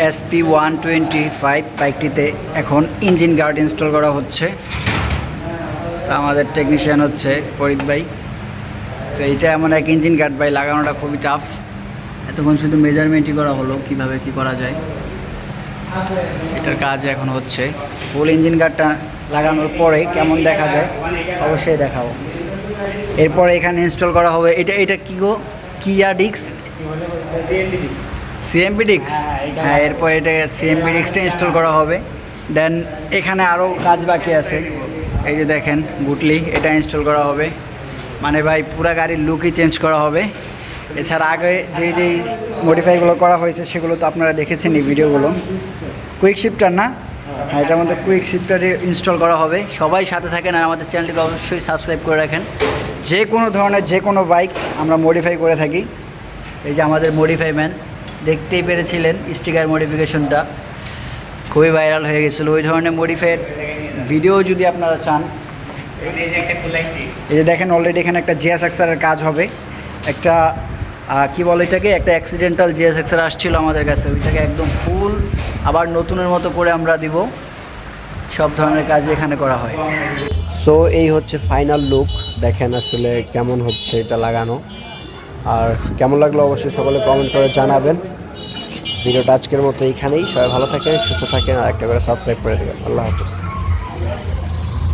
SP one twenty five বাইকটিতে এখন engine guard install করা হচ্ছে। তো আমাদের টেকনিশিয়ান হচ্ছে ফরিদ ভাই। তো এইটা এমন এক ইঞ্জিন গার্ড ভাই, লাগানোটা খুবই টাফ এতক্ষণ শুধু মেজারমেন্টই করা হলো, কীভাবে কি করা যায়। এটার কাজ এখন হচ্ছে। ফুল ইঞ্জিন গার্ডটা লাগানোর পরে কেমন দেখা যায়, অবশ্যই দেখাবো। এরপরে এখানে ইনস্টল করা হবে, এটা এটা কি গো? কিয়া ডিক্স সিএমপি ডিক্স হ্যাঁ এরপর এটা সিএমপি ডিক্সটা ইনস্টল করা হবে। দেন এখানে আরও কাজ বাকি আছে। এই যে দেখেন গুটলি এটা ইনস্টল করা হবে। মানে ভাই পুরা গাড়ির লুকই চেঞ্জ করা হবে। এছাড়া আগে যে যেই মডিফাইগুলো করা হয়েছে সেগুলো তো আপনারা দেখেছেন এই ভিডিওগুলো কুইক শিফটার না? হ্যাঁ এটার মধ্যে কুইক শিফটার ইনস্টল করা হবে। সবাই সাথে থাকেন আর আমাদের চ্যানেলটিকে অবশ্যই সাবস্ক্রাইব করে রাখেন। যে কোনো ধরনের যে কোনো বাইক আমরা মডিফাই করে থাকি। এই যে আমাদের মডিফাই ম্যান দেখতেই পেরেছিলেন স্টিকার মডিফিকেশনটা খুবই ভাইরাল হয়ে গেছিল। ওই ধরনের মডিফাইয়ের ভিডিও যদি আপনারা চান। এই যে দেখেন অলরেডি এখানে একটা জিএস এক্সারের কাজ হবে। একটা কি বলে এটাকে? একটা অ্যাক্সিডেন্টাল জিএস এক্সার আসছিল আমাদের কাছে। ওইটাকে একদম ফুল আবার নতুনের মতো করে আমরা দিব। সব ধরনের কাজ এখানে করা হয়। সো এই হচ্ছে ফাইনাল লুক দেখেন আসলে কেমন হচ্ছে এটা লাগানো। আর কেমন লাগল অবশ্যই সকলে কমেন্ট করে জানাবেন। ভিডিওটা আজকের মতো এইখানেই। সবাই ভালো থাকে সুস্থ থাকেন, আর একটা করে সাবস্ক্রাইব করে দেবেন। আল্লাহ হাফিজ।